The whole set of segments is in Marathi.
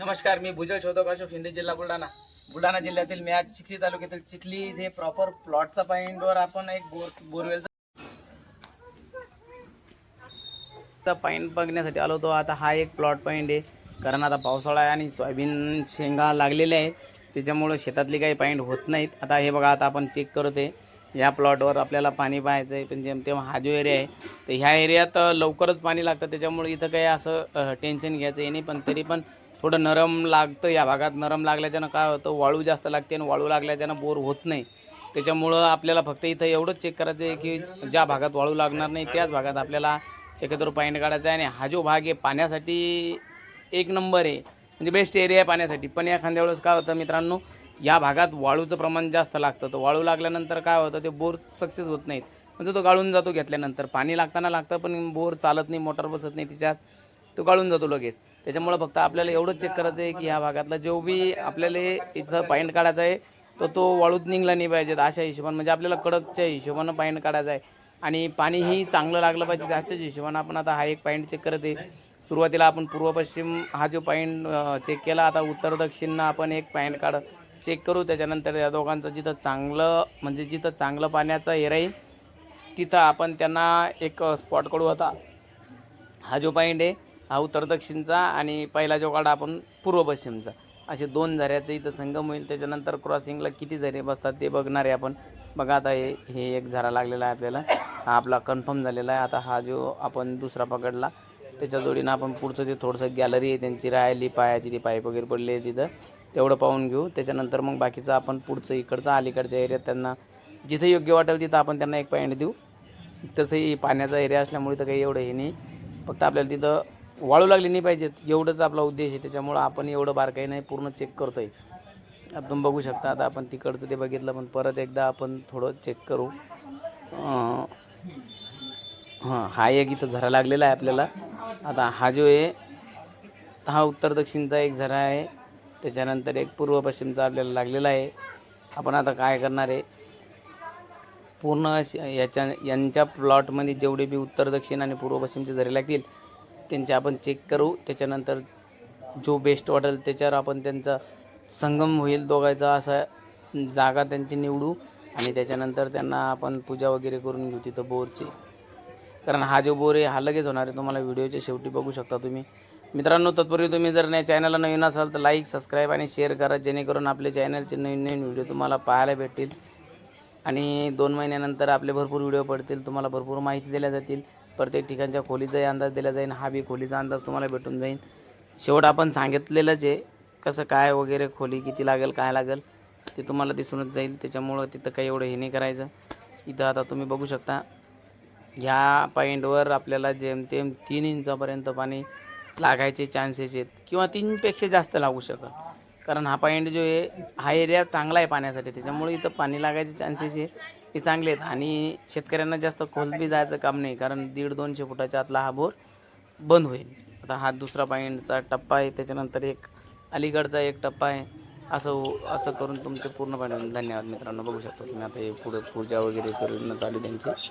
नमस्कार मी भुजल शोधक अशोक शिंदे जिल्हा बुलढाणा. बुलढाणा जिल्ह्यातील मी आज चिखली तालुक्यातील चिखली इथे प्रॉपर प्लॉटचा पॉईंटवर आपण एक बोर बोरवेलचा पॉईंट बघण्यासाठी आलो होतो. आता हा एक प्लॉट पॉईंट आहे. कारण आता पावसाळा आहे आणि सोयाबीन शेंगा लागलेल्या आहेत. त्याच्यामुळं शेतातली काही पॉईंट होत नाहीत. आता हे बघा आता आपण चेक करत आहे या प्लॉटवर आपल्याला पाणी पाहायचं आहे. पण जेमतेम हा जो एरिया आहे तर ह्या एरियात लवकरच पाणी लागतं. त्याच्यामुळे इथं काही असं टेन्शन घ्यायचं आहे नाही. पण तरी पण थोडं नरम लागतं या भागात. नरम लागल्याच्यानं काय होतं वाळू जास्त लागते आणि वाळू लागल्याच्यानं बोर होत नाही. त्याच्यामुळं आपल्याला फक्त इथं एवढंच चेक करायचं आहे की ज्या भागात वाळू लागणार नाही त्याच भागात आपल्याला एकत्र पॉईंट काढायचा आहे आणि हा जो भाग आहे पाण्यासाठी एक नंबर आहे. म्हणजे बेस्ट एरिया आहे पाण्यासाठी. पण एखाद्या वेळेस काय होतं मित्रांनो या भागात वाळूचं प्रमाण जास्त लागतं. तर वाळू लागल्यानंतर काय होतं ते बोर सक्सेस होत नाहीत. म्हणजे तो गाळून जातो घेतल्यानंतर. पाणी लागताना लागतं पण बोर चालत नाही मोटर बसत नाही तिच्यात तो गाळून जातो लगेच. त्याच्यामुळं फक्त आपल्याला एवढंच चेक करायचं आहे की ह्या भागातला जो बी आपल्याला इथं पॉईंट काढायचा आहे तो तो वाळूत निघला नाही पाहिजेत अशा हिशोबानं. म्हणजे आपल्याला कडकच्या हिशोबानं पॉईंट काढायचा आहे. आणि पाणीही चांगलं लागलं पाहिजे अशाच हिशोबानं आपण आता हा एक पॉईंट चेक करत आहे. सुरुवातीला आपण पूर्व पश्चिम हा जो पॉईंट चेक केला आता उत्तर दक्षिणनं आपण एक पॉईंट काढ चेक करू. त्याच्यानंतर या दोघांचं जिथं चांगलं म्हणजे जिथं चांगलं पाण्याचा हे राहील तिथं आपण त्यांना एक स्पॉट करू आता हा जो पॉईंट आहे हा उत्तर दक्षिणचा आणि पहिला जो काढा आपण पूर्व पश्चिमचा. असे दोन झऱ्याचं इथं संगम होईल त्याच्यानंतर क्रॉसिंगला किती झरे बसतात ते बघणार आहे आपण. बघा आता हे हे एक झरा लागलेला आहे आपल्याला. हा आपला कन्फर्म झालेला आहे. आता हा जो आपण दुसरा पकडला त्याच्या जोडीनं आपण पुढचं ते थोडंसं गॅलरी आहे त्यांची राहिली पायाची ती पाईप वगैरे पडली आहे तिथं. तेवढं पाहून घेऊ. त्याच्यानंतर मग बाकीचं आपण पुढचं इकडचं अलीकडच्या एरियात त्यांना जिथं योग्य वाटेल तिथं आपण त्यांना एक पॉईंट देऊ. तसंही पाण्याचा एरिया असल्यामुळे तर काही एवढं हे नाही. फक्त आपल्याला तिथं वाळू लागली नाही पाहिजेत एवढंच आपला उद्देश आहे. त्याच्यामुळं आपण एवढं बारकाई नाही पूर्ण चेक करतोय. आहे आपण बघू शकता आता आपण तिकडचं ते बघितलं पण परत एकदा आपण थोडं चेक करू. हां हा एक इथं झरा लागलेला आहे आपल्याला. आता हा जो आहे हा उत्तर दक्षिणचा एक झरा आहे. त्याच्यानंतर एक पूर्व पश्चिमचा आपल्याला लागलेला आहे. आपण आता काय करणार आहे? पूर्ण याच्या यांच्या प्लॉटमध्ये जेवढे बी उत्तर दक्षिण आणि पूर्व पश्चिमचे झरे लागतील त्यांचे आपण चेक करू. त्याच्यानंतर जो बेस्ट वाटेल त्याच्यावर आपण त्यांचा संगम होईल दोघांचा असा जागा त्यांची निवडू. आणि त्याच्यानंतर त्यांना आपण पूजा वगैरे करून घेऊ तिथं बोरची. कारण हा जो बोर आहे हा लगेच होणार आहे. तुम्हाला व्हिडिओच्या शेवटी बघू शकता तुम्ही. मित्रांनो तत्पूर्वी तुम्ही जर नाही चॅनलला नवीन असाल तर लाईक सबस्क्राईब आणि शेअर करा. जेणेकरून आपले चॅनलचे नवीन नवीन व्हिडिओ तुम्हाला पाहायला भेटतील. आणि दोन महिन्यानंतर आपले भरपूर व्हिडिओ पडतील. तुम्हाला भरपूर माहिती दिल्या जातील. प्रत्येक ठिकाणच्या खोलीचाही अंदाज दिला जाईल हा बी खोलीचा अंदाज तुम्हाला भेटून जाईल शेवट आपण सांगितलेलंच आहे कसं काय वगैरे खोली किती लागेल काय लागेल ते तुम्हाला दिसूनच जाईल. त्याच्यामुळं तिथं काही एवढं हे नाही करायचं. इथं आता तुम्ही बघू शकता ह्या पॉईंटवर आपल्याला जेमतेम तीन इंचापर्यंत पाणी लागायचे चान्सेस आहेत किंवा तीनपेक्षा जास्त लागू शकत. कारण हा पॉईंट जो आहे हा एरिया चांगला आहे पाण्यासाठी. त्याच्यामुळे इथं पाणी लागायचे चान्सेस आहे. हे चांगले आहेत. आणि शेतकऱ्यांना जास्त खोलबी जायचं काम नाही कारण दीड दोनशे फुटाच्या आतला हा बोर बंद होईल. आता हा दुसरा पॉईंटचा टप्पा आहे त्याच्यानंतर एक अलीकडचा एक टप्पा आहे. असं हो- असं करून तुमचे पूर्ण पाणी धन्यवाद मित्रांनो बघू शकतो तुम्ही आता हे पुढे पूजा वगैरे करून चालू त्यांची.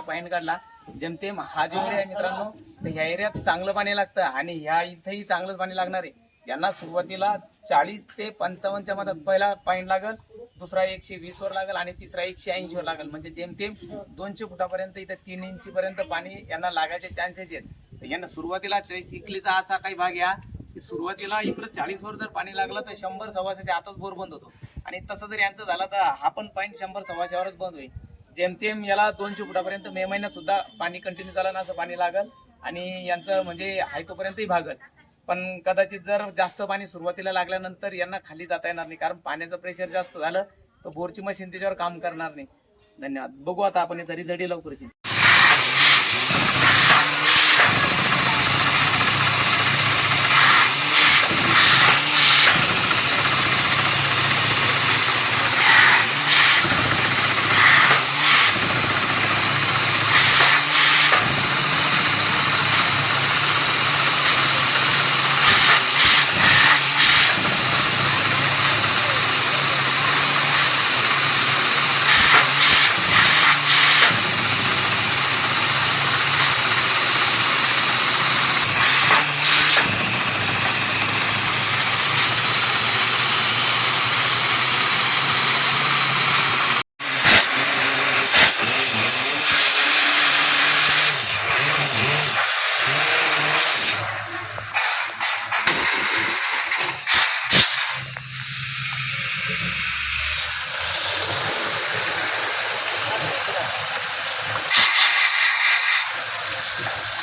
पॉईंट काढला. जेमतेम हा जो एरिया आहे मित्रांनो. तर ह्या एरियात चांगलं पाणी लागतं आणि ह्या इथंही चांगलंच पाणी लागणार आहे. यांना सुरुवातीला चाळीस ते पंचावन्नच्या मधात पहिला पॉईंट लागल दुसरा एकशे वीस वर लागेल आणि तिसरा एकशे ऐंशी वर लागेल. म्हणजे जेमतेम दोनशे फुटापर्यंत इथं तीन इंची पर्यंत पाणी यांना लागायचे चान्सेस आहेत. तर यांना सुरुवातीला इकलीचा असा काही भाग या की सुरुवातीला इकडं चाळीस वर जर पाणी लागलं तर शंभर सव्वाशेच्या आतच बोर बंद होतो. आणि तसं जर यांचं झालं तर हा पण पॉईंट शंभर सव्वाशेवरच बंद होईल. जेमतेम याला दोनशे फुटापर्यंत मे महिन्यात सुद्धा पाणी कंटिन्यू झालं ना असं पाणी लागल. आणि यांचं म्हणजे हाय तोपर्यंतही भागल. पण कदाचित जर जास्त पाणी सुरुवातीला लागल्यानंतर यांना खाली जाता येणार नाही. कारण पाण्याचं प्रेशर जास्त झालं तर बोरची मशीन त्याच्यावर काम करणार नाही. धन्यवाद. बघू आता आपण याचा रिझल्ट लवकरची Yeah.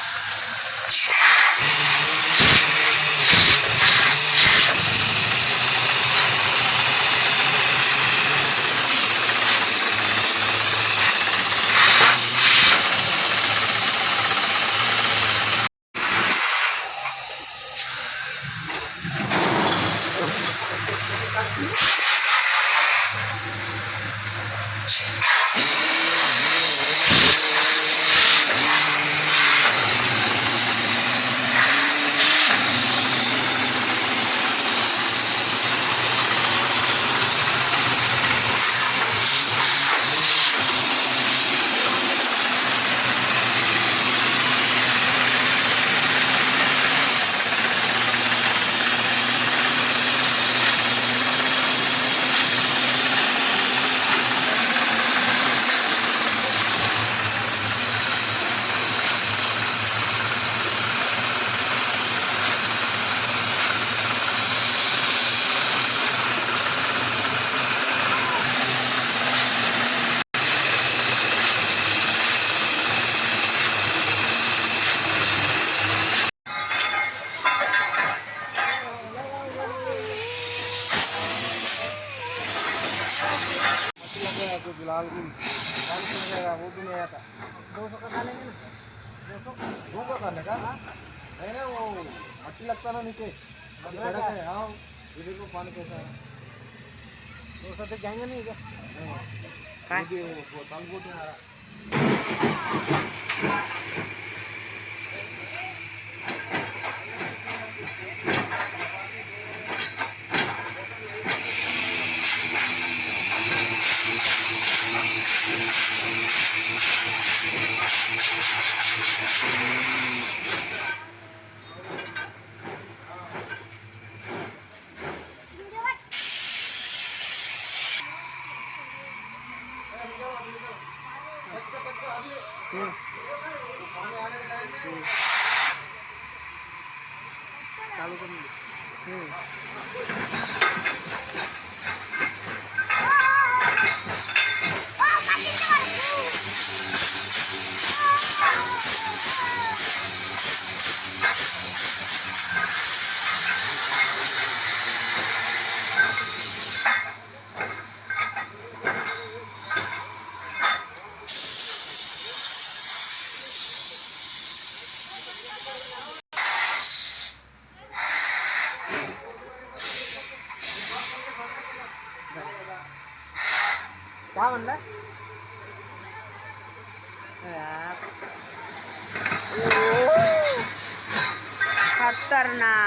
येईल. मट्टी लगता ना नीचे सड़क है हाँ ये देखो पानी कैसा है तो सब जाएंगे नहीं क्या काय ये वो- तंग तालकोट में आ रहा ครับโอ้พัฒนา